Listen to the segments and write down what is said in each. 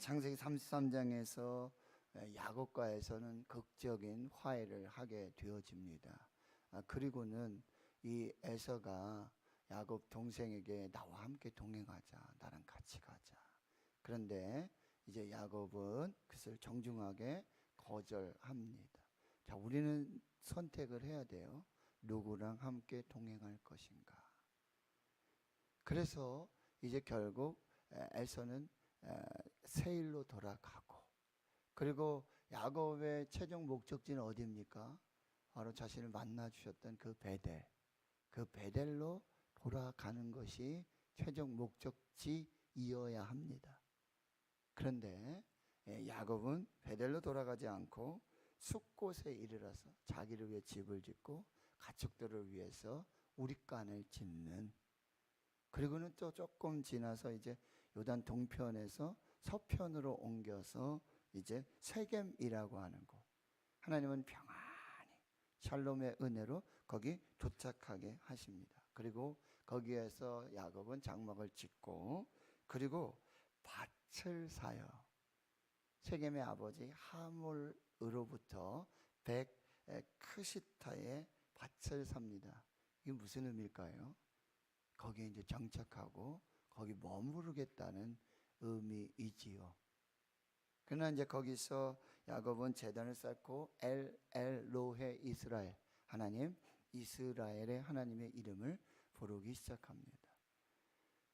창세기 33장에서 야곱과에서는 극적인 화해를 하게 되어집니다. 아, 그리고는 이 에서가 야곱 동생에게 나와 함께 동행하자. 나랑 같이 가자. 그런데 이제 야곱은 그것을 정중하게 거절합니다. 자, 우리는 선택을 해야 돼요. 누구랑 함께 동행할 것인가. 그래서 이제 결국 에, 에서는 에, 세일로 돌아가고 그리고 야곱의 최종 목적지는 어디입니까? 바로 자신을 만나 주셨던 그 베델. 그 베델로 돌아가는 것이 최종 목적지이어야 합니다. 그런데 예, 야곱은 베델로 돌아가지 않고 숲곳에 이르러서 자기를 위해 집을 짓고 가축들을 위해서 우리간을 짓는 그리고는 또 조금 지나서 이제 요단 동편에서 서편으로 옮겨서 이제 세겜이라고 하는 곳 하나님은 평안히 샬롬의 은혜로 거기 도착하게 하십니다. 그리고 거기에서 야곱은 장막을 짓고 그리고 밭을 사요. 세겜의 아버지 하몰으로부터 백 크시타의 밭을 삽니다. 이게 무슨 의미일까요? 거기에 이제 정착하고 거기 머무르겠다는 의미이지요. 그러나 이제 거기서 야곱은 재단을 쌓고 엘 엘로헤 이스라엘 하나님 이스라엘의 하나님의 이름을 부르기 시작합니다.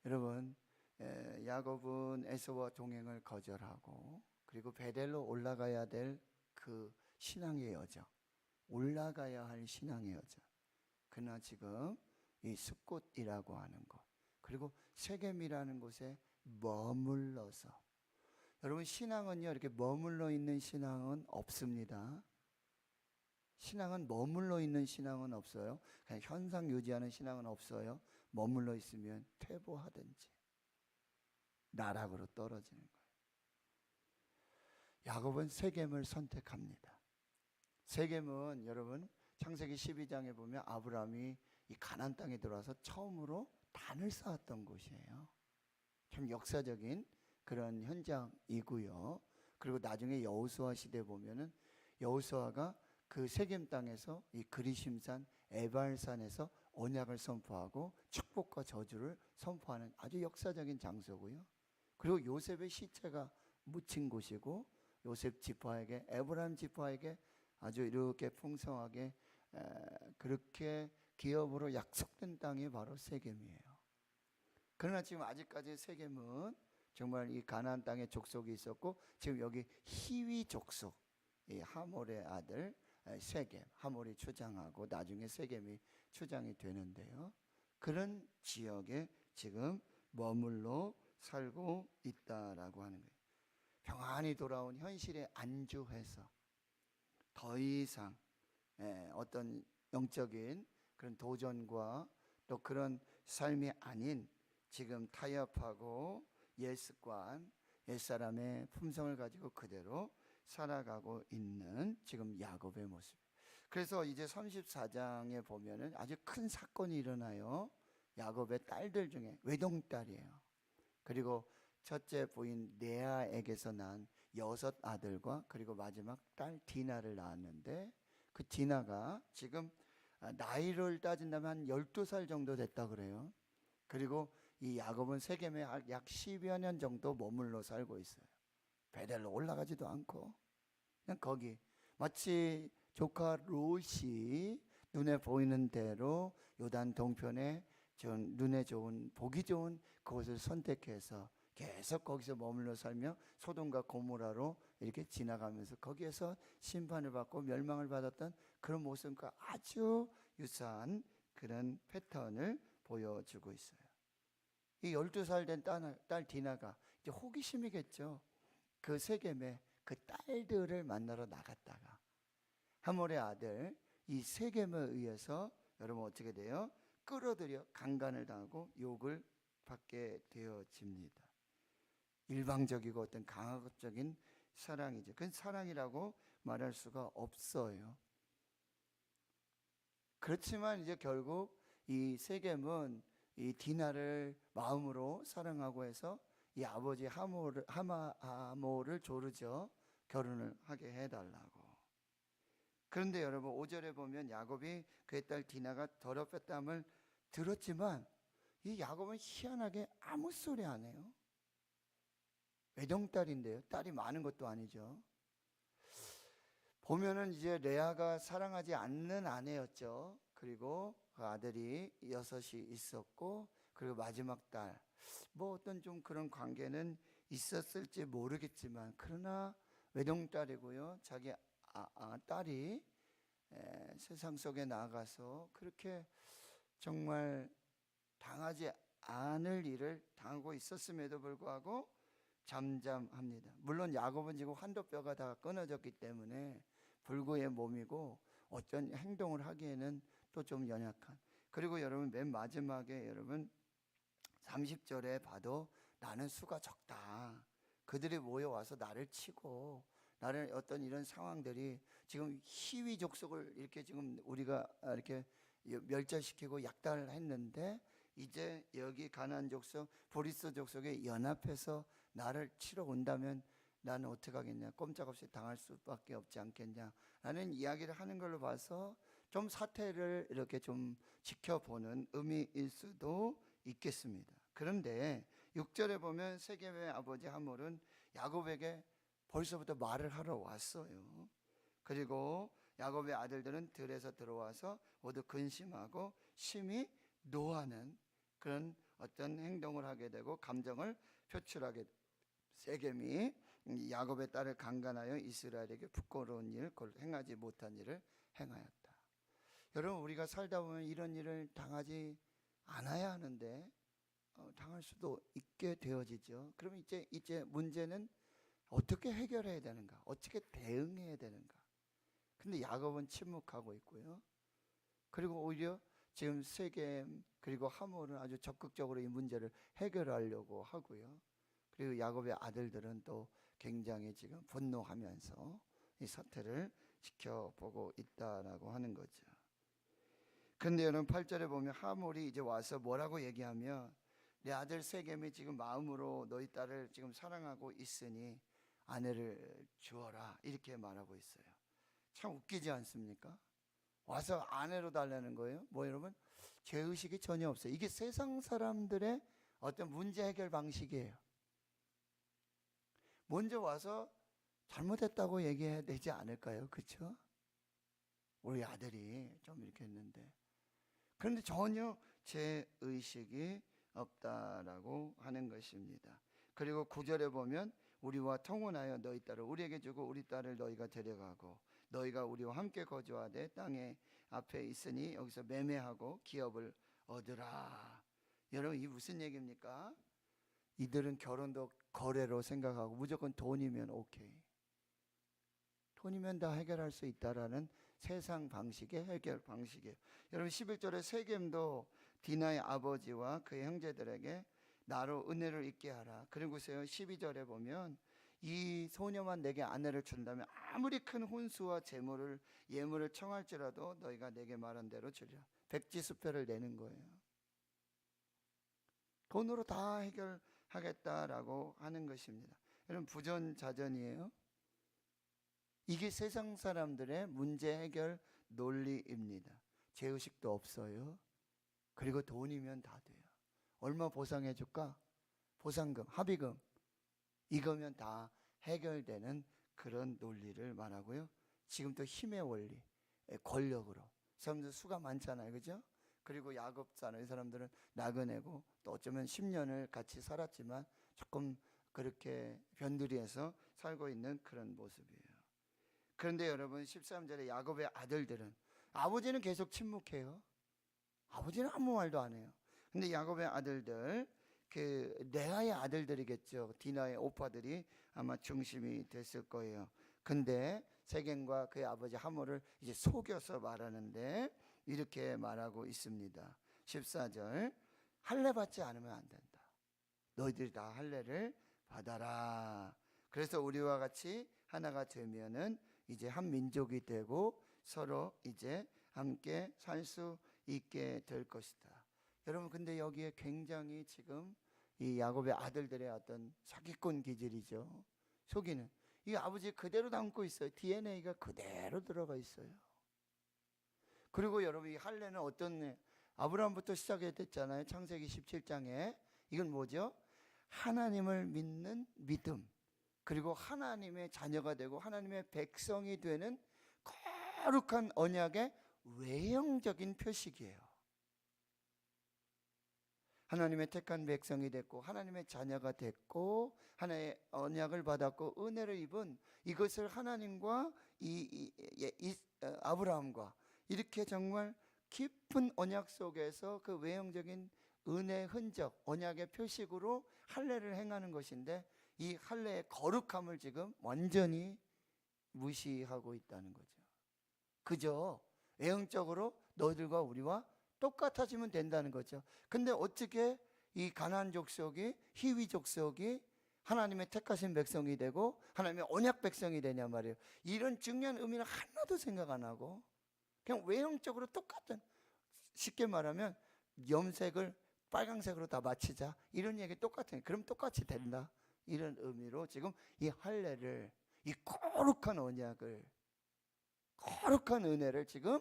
여러분 에, 야곱은 에서와 동행을 거절하고 그리고 베델로 올라가야 될 그 신앙의 여정 올라가야 할 신앙의 여정 그러나 지금 이 숲곳이라고 하는 것 그리고 세겜이라는 곳에 머물러서 여러분 신앙은요 이렇게 머물러 있는 신앙은 없습니다. 신앙은 머물러 있는 신앙은 없어요. 그냥 현상 유지하는 신앙은 없어요. 머물러 있으면 퇴보하든지 나락으로 떨어지는 거예요. 야곱은 세겜을 선택합니다. 세겜은 여러분 창세기 12장에 보면 아브라함이 이 가나안 땅에 들어와서 처음으로 단을 쌓았던 곳이에요. 참 역사적인 그런 현장이고요. 그리고 나중에 여호수아 시대 보면은 여호수아가 그 세겜 땅에서 이 그리심산 에발산에서 언약을 선포하고 축복과 저주를 선포하는 아주 역사적인 장소고요. 그리고 요셉의 시체가 묻힌 곳이고 요셉 지파에게 에브라임 지파에게 아주 이렇게 풍성하게 에, 그렇게 기업으로 약속된 땅이 바로 세겜이에요. 그러나 지금 아직까지 세겜은 정말 이 가나안 땅에 족속이 있었고 지금 여기 히위 족속 이 하몰의 아들 세겜 하몰이 추장하고 나중에 세겜이 추장이 되는데요. 그런 지역에 지금 머물러 살고 있다라고 하는 거예요. 평안히 돌아온 현실에 안주해서 더 이상 예, 어떤 영적인 그런 도전과 또 그런 삶이 아닌 지금 타협하고 옛 습관, 옛 사람의 품성을 가지고 그대로 살아가고 있는 지금 야곱의 모습. 그래서 이제 34장에 보면은 아주 큰 사건이 일어나요. 야곱의 딸들 중에 외동딸이에요. 그리고 첫째 부인 레아에게서 난 여섯 아들과 그리고 마지막 딸 디나를 낳았는데 그 디나가 지금 나이를 따진다면 한 12살 정도 됐다 그래요. 그리고 이 야곱은 세겜에 약 10여 년 정도 머물러 살고 있어요. 베델로 올라가지도 않고 그냥 거기 마치 조카 롯이 눈에 보이는 대로 요단 동편에 전 눈에 좋은 보기 좋은 그곳을 선택해서 계속 거기서 머물러 살며 소돔과 고모라로 이렇게 지나가면서 거기에서 심판을 받고 멸망을 받았던 그런 모습과 아주 유사한 그런 패턴을 보여주고 있어요. 이 12살 된 딸, 딸 디나가 이제 호기심이겠죠. 그 세겜에 그 딸들을 만나러 나갔다가 하몰의 아들 이 세겜에 의해서 여러분 어떻게 돼요? 끌어들여 강간을 당하고 욕을 받게 되어집니다. 일방적이고 어떤 강압적인 사랑이죠. 그건 사랑이라고 말할 수가 없어요. 그렇지만 이제 결국 이 세겜은 이 디나를 마음으로 사랑하고 해서 이 아버지 하모를 하마 하모를 조르죠. 결혼을 하게 해달라고. 그런데 여러분 5절에 보면 야곱이 그의 딸 디나가 더럽혔담을 들었지만 이 야곱은 희한하게 아무 소리 안 해요. 외동딸인데요. 딸이 많은 것도 아니죠. 보면은 이제 레아가 사랑하지 않는 아내였죠. 그리고 그 아들이 여섯이 있었고 그리고 마지막 딸. 뭐 어떤 좀 그런 관계는 있었을지 모르겠지만 그러나 외동딸이고요. 자기 아, 아, 딸이 에, 세상 속에 나가서 그렇게 정말 당하지 않을 일을 당하고 있었음에도 불구하고 잠잠합니다. 물론 야곱은 지금 환도뼈가 다 끊어졌기 때문에 불구의 몸이고 어떤 행동을 하기에는 또 좀 연약한. 그리고 여러분 맨 마지막에 여러분 30절에 봐도 나는 수가 적다. 그들이 모여와서 나를 치고 나를 어떤 이런 상황들이 지금 희위 족속을 이렇게 지금 우리가 이렇게 멸절시키고 약탈했는데 이제 여기 가난 족속, 보리스 족속에 연합해서 나를 치러 온다면 나는 어떻게 하겠냐? 꼼짝없이 당할 수밖에 없지 않겠냐? 라는 이야기를 하는 걸로 봐서 좀 사태를 이렇게 좀 지켜보는 의미일 수도 있겠습니다. 그런데 6절에 보면 세겜의 아버지 하몰은 야곱에게 벌써부터 말을 하러 왔어요. 그리고 야곱의 아들들은 들에서 들어와서 모두 근심하고 심히 노하는 그런 어떤 행동을 하게 되고 감정을 표출하게. 세겜이 야곱의 딸을 강간하여 이스라엘에게 부끄러운 일, 곧 행하지 못한 일을 행하였다. 여러분 우리가 살다 보면 이런 일을 당하지 않아야 하는데 어, 당할 수도 있게 되어지죠. 그러면 이제 이제 문제는 어떻게 해결해야 되는가? 어떻게 대응해야 되는가? 근데 야곱은 침묵하고 있고요. 그리고 오히려 지금 세겜 그리고 하몰은 아주 적극적으로 이 문제를 해결하려고 하고요. 그리고 야곱의 아들들은 또 굉장히 지금 분노하면서 이 사태를 지켜보고 있다라고 하는 거죠. 근데 여러분 8절에 보면 하몰이 이제 와서 뭐라고 얘기하면 내 아들 세겜이 지금 마음으로 너희 딸을 지금 사랑하고 있으니 아내를 주어라 이렇게 말하고 있어요. 참 웃기지 않습니까? 와서 아내로 달라는 거예요. 뭐 여러분 죄 의식이 전혀 없어요. 이게 세상 사람들의 어떤 문제 해결 방식이에요. 먼저 와서 잘못했다고 얘기해야 되지 않을까요? 그렇죠? 우리 아들이 좀 이렇게 했는데 그런데 전혀 제 의식이 없다라고 하는 것입니다. 그리고 구절에 보면 우리와 통혼하여 너희 딸을 우리에게 주고 우리 딸을 너희가 데려가고 너희가 우리와 함께 거주하되 땅에 앞에 있으니 여기서 매매하고 기업을 얻으라. 여러분 이 무슨 얘기입니까? 이들은 결혼도 거래로 생각하고 무조건 돈이면 오케이. 돈이면 다 해결할 수 있다라는 세상 방식의 해결 방식이에요. 여러분 11절에 세겜도 디나의 아버지와 그의 형제들에게 나로 은혜를 잊게 하라. 그리고서요 12절에 보면 이 소녀만 내게 아내를 준다면 아무리 큰 혼수와 재물을 예물을 청할지라도 너희가 내게 말한 대로 주리라. 백지수표를 내는 거예요. 돈으로 다 해결하겠다라고 하는 것입니다. 여러분 부전자전이에요. 이게 세상 사람들의 문제 해결 논리입니다. 죄의식도 없어요. 그리고 돈이면 다 돼요. 얼마 보상해 줄까? 보상금, 합의금. 이거면 다 해결되는 그런 논리를 말하고요. 지금 또 힘의 원리, 예, 권력으로. 사람들 수가 많잖아요. 그죠? 그리고 야곱잖아요. 이 사람들은 나그네고 또 어쩌면 10년을 같이 살았지만 조금 그렇게 변두리에서 살고 있는 그런 모습이에요. 그런데 여러분 13절에 야곱의 아들들은 아버지는 계속 침묵해요. 아버지는 아무 말도 안 해요. 근데 야곱의 아들들 그 레아의 아들들이겠죠. 디나의 오빠들이 아마 중심이 됐을 거예요. 근데 세겜과 그의 아버지 하모를 이제 속여서 말하는데 이렇게 말하고 있습니다. 14절 할례 받지 않으면 안 된다. 너희들이 다 할례를 받아라. 그래서 우리와 같이 하나가 되면은 이제 한 민족이 되고 서로 이제 함께 살 수 있게 될 것이다. 여러분 근데 여기에 굉장히 지금 이 야곱의 아들들의 어떤 사기꾼 기질이죠. 속이는 이 아버지 그대로 담고 있어요. DNA가 그대로 들어가 있어요. 그리고 여러분 이 할례는 어떤 애? 아브라함부터 시작했잖아요. 창세기 17장에 이건 뭐죠? 하나님을 믿는 믿음. 그리고 하나님의 자녀가 되고 하나님의 백성이 되는 거룩한 언약의 외형적인 표식이에요. 하나님의 택한 백성이 됐고 하나님의 자녀가 됐고 하나의 언약을 받았고 은혜를 입은 이것을 하나님과 이, 이, 이, 이 어, 아브라함과 이렇게 정말 깊은 언약 속에서 그 외형적인 은혜 흔적 언약의 표식으로 할례를 행하는 것인데 이 할례의 거룩함을 지금 완전히 무시하고 있다는 거죠. 그저 외형적으로 너희들과 우리와 똑같아지면 된다는 거죠. 근데 어떻게 이 가나안 족속이 히위 족속이 하나님의 택하신 백성이 되고 하나님의 언약 백성이 되냐 말이에요. 이런 중요한 의미는 하나도 생각 안 하고 그냥 외형적으로 똑같은 쉽게 말하면 염색을 빨강색으로 다 맞추자 이런 얘기 똑같은 그럼 똑같이 된다 이런 의미로 지금 이 할례를 이 거룩한 언약을 거룩한 은혜를 지금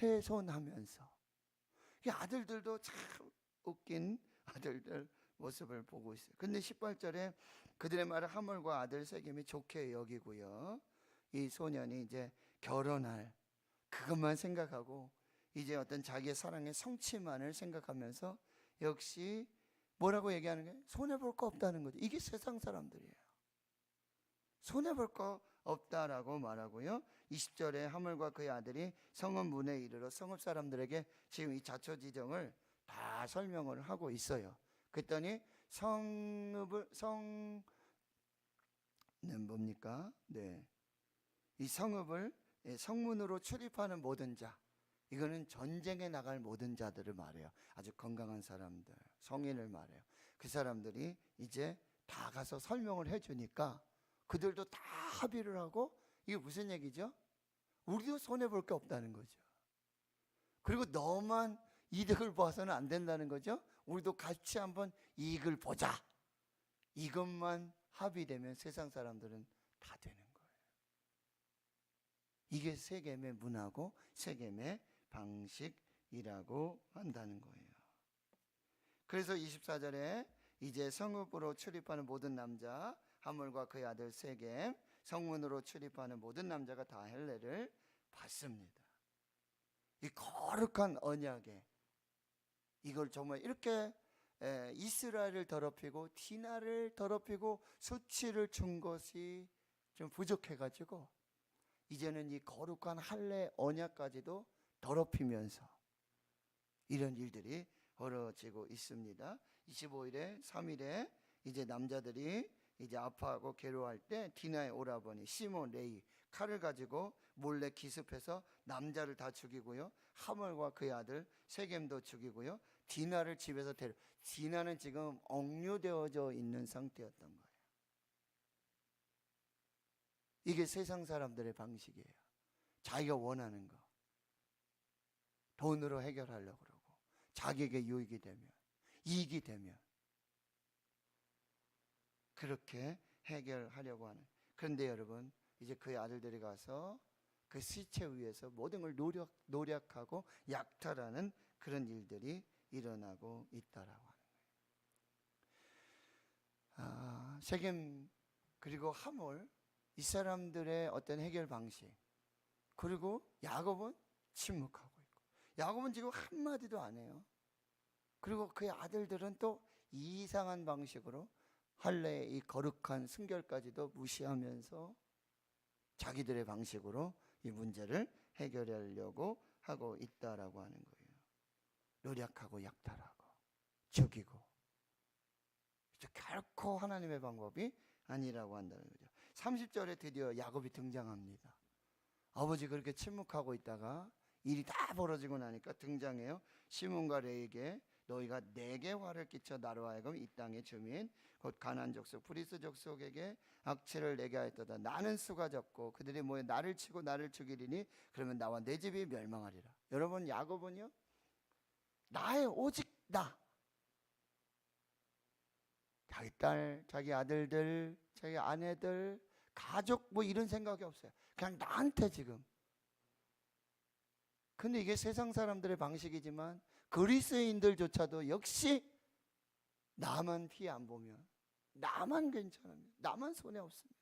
훼손하면서 이 아들들도 참 웃긴 아들들 모습을 보고 있어요. 근데 18절에 그들의 말을 하물과 아들 세겜이 좋게 여기고요. 이 소년이 이제 결혼할 그것만 생각하고 이제 어떤 자기의 사랑의 성취만을 생각하면서 역시 뭐라고 얘기하는 거예요? 손해 볼 거 없다는 거죠. 이게 세상 사람들이에요. 손해 볼 거 없다라고 말하고요. 20절에 하물과 그의 아들이 성읍 문에 이르러 성읍 사람들에게 지금 이 자초 지정을 다 설명을 하고 있어요. 그랬더니 성읍을 성는 뭡니까? 네. 이 성읍을 예, 성문으로 출입하는 모든 자 이거는 전쟁에 나갈 모든 자들을 말해요. 아주 건강한 사람들, 성인을 말해요. 그 사람들이 이제 다 가서 설명을 해주니까 그들도 다 합의를 하고 이게 무슨 얘기죠? 우리도 손해 볼 게 없다는 거죠. 그리고 너만 이득을 봐서는 안 된다는 거죠. 우리도 같이 한번 이익을 보자. 이것만 합의되면 세상 사람들은 다 되는 거예요. 이게 세겜의 문화고 세겜의 방식이라고 한다는 거예요. 그래서 24절에 이제 성읍으로 출입하는 모든 남자 하물과 그의 아들 세겜 성문으로 출입하는 모든 남자가 다 헬레를 받습니다. 이 거룩한 언약에 이걸 정말 이렇게 에, 이스라엘을 더럽히고 디나를 더럽히고 수치를 준 것이 좀 부족해가지고 이제는 이 거룩한 할례 언약까지도 더럽히면서 이런 일들이 벌어지고 있습니다. 25일에 3일에 이제 남자들이 이제 아파하고 괴로워할 때 디나의 오라버니 시몬 레이 칼을 가지고 몰래 기습해서 남자를 다 죽이고요. 하물과 그의 아들 세겜도 죽이고요. 디나를 집에서 데려 디나는 지금 억류되어져 있는 상태였던 거예요. 이게 세상 사람들의 방식이에요. 자기가 원하는 거. 돈으로 해결하려고 그러고 자기에게 유익이 되면 이익이 되면 그렇게 해결하려고 하는. 그런데 여러분 이제 그의 아들들이 가서 그 시체 위에서 모든 걸 노력 노력하고 약탈하는 그런 일들이 일어나고 있다라고 하는 거예요. 아, 세겜 그리고 하몰 이 사람들의 어떤 해결 방식 그리고 야곱은 침묵하고 야곱은 지금 한 마디도 안 해요. 그리고 그의 아들들은 또 이상한 방식으로 할례의 이 거룩한 순결까지도 무시하면서 자기들의 방식으로 이 문제를 해결하려고 하고 있다라고 하는 거예요. 노력하고 약탈하고 죽이고 결코 하나님의 방법이 아니라고 한다는 거죠. 30절에 드디어 야곱이 등장합니다. 아버지 그렇게 침묵하고 있다가 일이 다 벌어지고 나니까 등장해요. 시몬과 레에게 너희가 내게 화를 끼쳐 나로 하여금 이 땅의 주민 곧 가난 족속 프리스 족속에게 악취를 내게 하였도다. 나는 수가 적고 그들이 모여 나를 치고 나를 죽이리니 그러면 나와 내 집이 멸망하리라. 여러분 야곱은요 나의 오직 나 자기 딸, 자기 아들들, 자기 아내들, 가족 뭐 이런 생각이 없어요. 그냥 나한테 지금. 근데 이게 세상 사람들의 방식이지만 그리스인들조차도 역시 나만 피해 안 보면 나만 괜찮으면 나만 손해 없으면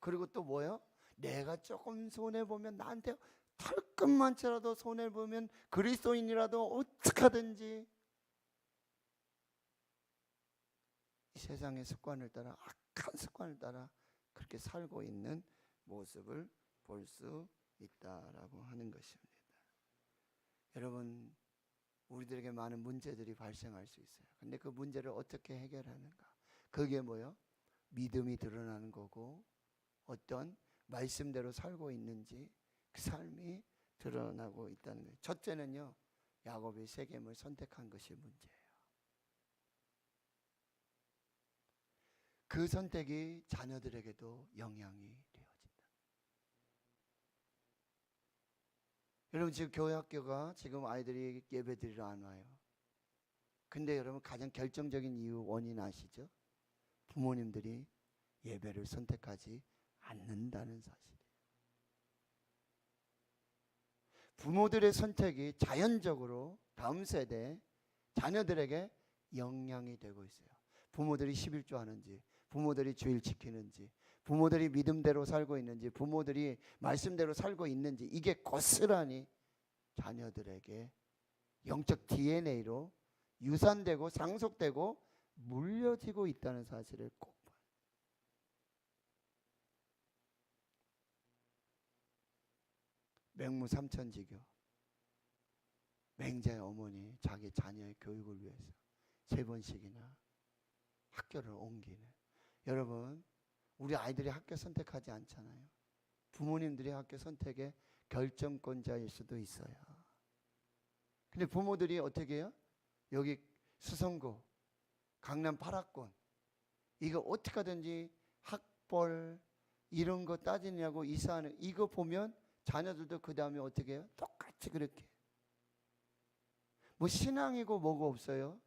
그리고 또 뭐요? 내가 조금 손해 보면 나한테 털끝만치라도 손해 보면 그리스도인이라도 어떻게든지 이 세상의 습관을 따라 악한 습관을 따라 그렇게 살고 있는 모습을 볼 수 있다라고 하는 것입니다. 여러분 우리들에게 많은 문제들이 발생할 수 있어요. 근데 그 문제를 어떻게 해결하는가? 그게 뭐요? 믿음이 드러나는 거고 어떤 말씀대로 살고 있는지 그 삶이 드러나고 있다는 거예요. 첫째는요. 야곱이 세겜을 선택한 것이 문제예요. 그 선택이 자녀들에게도 영향이 되어진다. 여러분 지금 교회 학교가 지금 아이들이 예배드리러 안 와요. 근데 여러분 가장 결정적인 이유 원인 아시죠? 부모님들이 예배를 선택하지 않는다는 사실이에요. 부모들의 선택이 자연적으로 다음 세대 자녀들에게 영향이 되고 있어요. 부모들이 11조 하는지, 부모들이 주일 지키는지, 부모들이 믿음대로 살고 있는지, 부모들이 말씀대로 살고 있는지 이게 고스란히 자녀들에게 영적 DNA로 유산되고 상속되고 물려지고 있다는 사실을 꼭 봐요. 맹무 삼천지교 맹자의 어머니 자기 자녀의 교육을 위해서 세 번씩이나 학교를 옮기는 여러분 우리 아이들이 학교 선택하지 않잖아요. 부모님들이 학교 선택의 결정권자일 수도 있어요. 근데 부모들이 어떻게 해요? 여기 수성고 강남 8학권 이거 어떻게 하든지 학벌 이런 거 따지냐고 이사하는 이거 보면 자녀들도 그 다음에 어떻게 해요? 똑같이 그렇게 뭐 신앙이고 뭐가 없어요.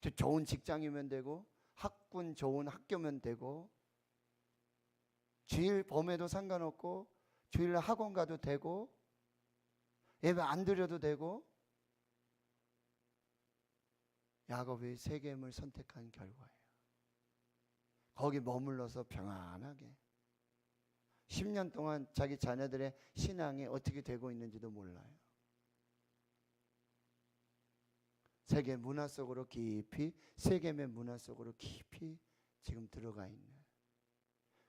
저 좋은 직장이면 되고 학군 좋은 학교면 되고 주일 범에도 상관없고 주일 학원 가도 되고 예배 안 드려도 되고 야곱이 세겜을 선택한 결과예요. 거기 머물러서 평안하게 10년 동안 자기 자녀들의 신앙이 어떻게 되고 있는지도 몰라요. 세계 문화 속으로 깊이 세계의 문화 속으로 깊이 지금 들어가 있는.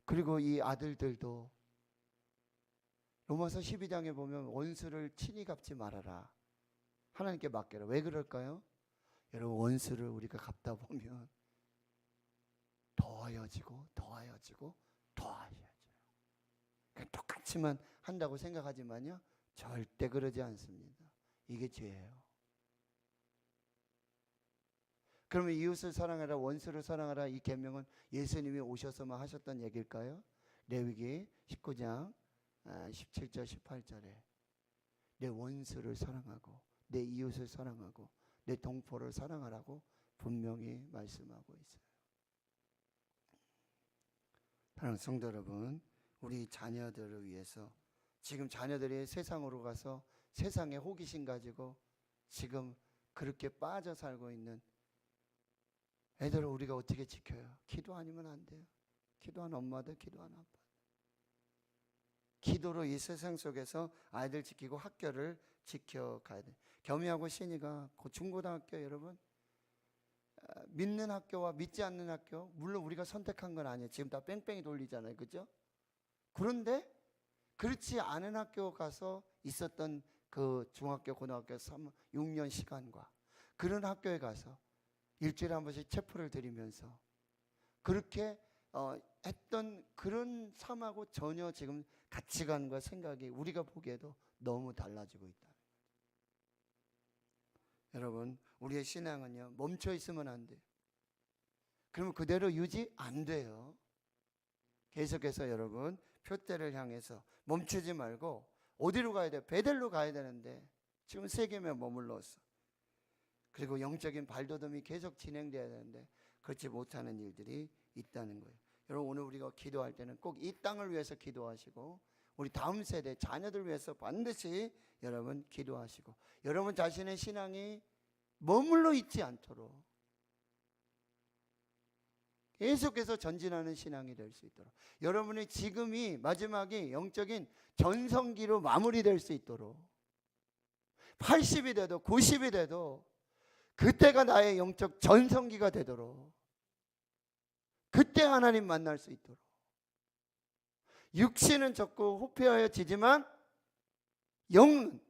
그리고 이 아들들도 로마서 12장에 보면 원수를 친히 갚지 말아라. 하나님께 맡겨라. 왜 그럴까요? 여러분 원수를 우리가 갚다 보면 더하여지고 더하여지고 더하여져요 똑같이만 한다고 생각하지만요 절대 그러지 않습니다. 이게 죄예요 그러면 이웃을 사랑하라 원수를 사랑하라 이 계명은 예수님이 오셔서만 하셨던 얘기일까요? 레위기 19장 17절 18절에 내 원수를 사랑하고 내 이웃을 사랑하고 내 동포를 사랑하라고 분명히 말씀하고 있어요. 사랑하는 성도 여러분, 우리 자녀들을 위해서 지금 자녀들이 세상으로 가서 세상의 호기심 가지고 지금 그렇게 빠져 살고 있는 애들을 우리가 어떻게 지켜요? 기도 아니면 안 돼요. 기도한 엄마들, 기도한 아빠. 기도로 이 세상 속에서 아이들 지키고 학교를 지켜가야 돼. 겸이하고 신이가 그 중고등학교 여러분 아, 믿는 학교와 믿지 않는 학교 물론 우리가 선택한 건 아니에요. 지금 다 뺑뺑이 돌리잖아요, 그죠? 그런데 그렇지 않은 학교 가서 있었던 그 중학교, 고등학교 3, 6년 시간과 그런 학교에 가서 일주일에 한 번씩 체포를 드리면서 그렇게 어, 했던 그런 삶하고 전혀 지금 가치관과 생각이 우리가 보기에도 너무 달라지고 있다. 여러분, 우리의 신앙은요 멈춰 있으면 안 돼요. 그러면 그대로 유지 안 돼요. 계속해서 여러분 표대를 향해서 멈추지 말고 어디로 가야 돼? 베델로 가야 되는데 지금 세계에 머물러서 그리고 영적인 발돋움이 계속 진행돼야 되는데 그렇지 못하는 일들이 있다는 거예요. 여러분 오늘 우리가 기도할 때는 꼭 이 땅을 위해서 기도하시고 우리 다음 세대 자녀들 위해서 반드시 여러분 기도하시고 여러분 자신의 신앙이 머물러 있지 않도록 계속해서 전진하는 신앙이 될 수 있도록 여러분의 지금이 마지막이 영적인 전성기로 마무리될 수 있도록 80이 돼도 90이 돼도 그때가 나의 영적 전성기가 되도록 그때 하나님 만날 수 있도록 육신은 적고 후패하여지지만 영은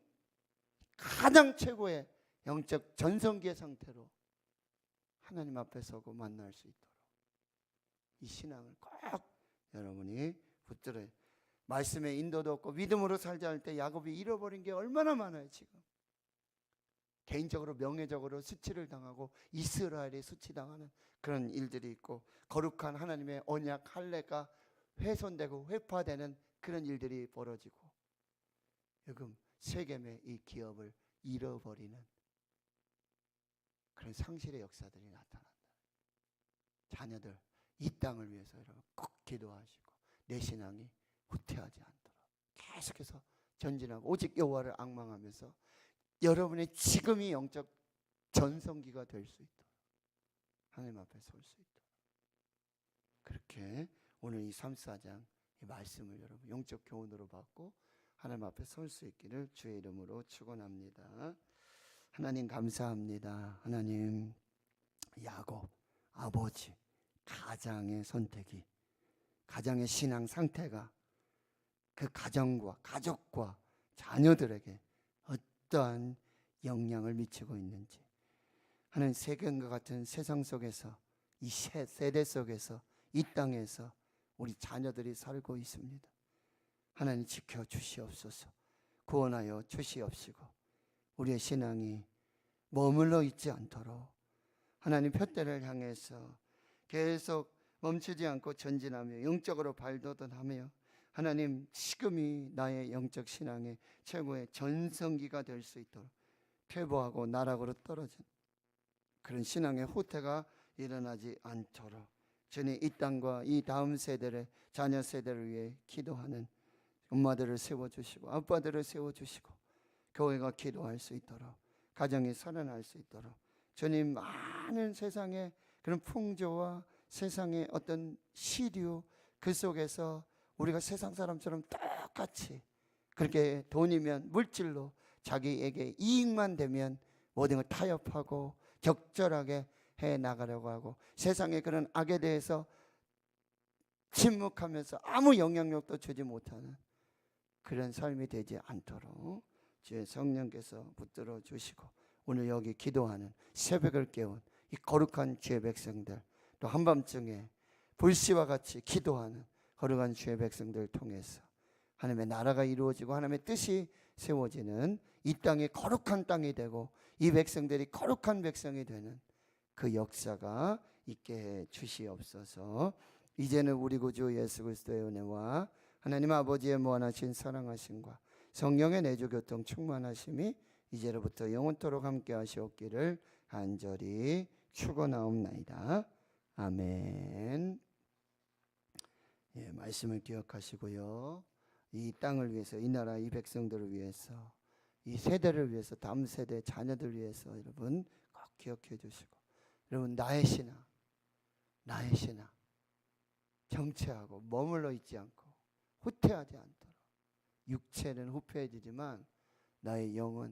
가장 최고의 영적 전성기의 상태로 하나님 앞에 서고 만날 수 있도록 이 신앙을 꼭 여러분이 붙들어요. 말씀에 인도도 없고 믿음으로 살자 할 때 야곱이 잃어버린 게 얼마나 많아요 지금. 개인적으로 명예적으로 수치를 당하고 이스라엘이 수치당하는 그런 일들이 있고 거룩한 하나님의 언약 할례가 훼손되고 회파되는 그런 일들이 벌어지고 요금 세겜의 이 기업을 잃어버리는 그런 상실의 역사들이 나타난다. 자녀들 이 땅을 위해서 여러분 꼭 기도하시고 내 신앙이 후퇴하지 않도록 계속해서 전진하고 오직 여호와를 악망하면서 여러분의 지금이 영적 전성기가 될 수 있도록 하나님 앞에 설 수 있도록 그렇게 오늘 이 3, 4장 이 말씀을 여러분 영적 교훈으로 받고 하나님 앞에 설 수 있기를 주의 이름으로 축원합니다. 하나님 감사합니다. 하나님 야곱 아버지 가장의 선택이 가장의 신앙 상태가 그 가정과 가족과 자녀들에게 어떠한 영향을 미치고 있는지 하는 세계과 같은 세상 속에서 이 세- 세대 속에서 이 땅에서 우리 자녀들이 살고 있습니다. 하나님 지켜 주시옵소서. 구원하여 주시옵시고 우리의 신앙이 머물러 있지 않도록 하나님 표대를 향해서 계속 멈추지 않고 전진하며 영적으로 발돋움하며 하나님 지금이 나의 영적 신앙의 최고의 전성기가 될 수 있도록 퇴보하고 나락으로 떨어진 그런 신앙의 후퇴가 일어나지 않도록 주님 이 땅과 이 다음 세대를 자녀 세대를 위해 기도하는 엄마들을 세워 주시고 아빠들을 세워 주시고 교회가 기도할 수 있도록 가정이 살아날 수 있도록 주님 많은 세상의 그런 풍조와 세상의 어떤 시류 그 속에서 우리가 세상 사람처럼 똑같이 그렇게 돈이면 물질로 자기에게 이익만 되면 모든 걸 타협하고 적절하게 해 나가려고 하고 세상의 그런 악에 대해서 침묵하면서 아무 영향력도 주지 못하는 그런 삶이 되지 않도록 주의 성령께서 붙들어 주시고 오늘 여기 기도하는 새벽을 깨운 이 거룩한 주의 백성들 또 한밤중에 불씨와 같이 기도하는 거룩한 주의 백성들을 통해서 하나님의 나라가 이루어지고 하나님의 뜻이 세워지는 이 땅이 거룩한 땅이 되고 이 백성들이 거룩한 백성이 되는 그 역사가 있게 해 주시옵소서. 이제는 우리 구주 예수 그리스도의 은혜와 하나님 아버지의 무한하신 사랑하심과 성령의 내주 교통 충만하심이 이제로부터 영원토록 함께 하시옵기를 간절히 축원하옵나이다. 아멘. 예, 말씀을 기억하시고요. 이 땅을 위해서, 이 나라, 이 백성들을 위해서, 이 세대를 위해서, 다음 세대 자녀들 위해서 여러분 꼭 기억해 주시고, 여러분 나의 신앙, 나의 신앙 정체하고 머물러 있지 않고 후퇴하지 않도록 육체는 후퇴해지지만 나의 영은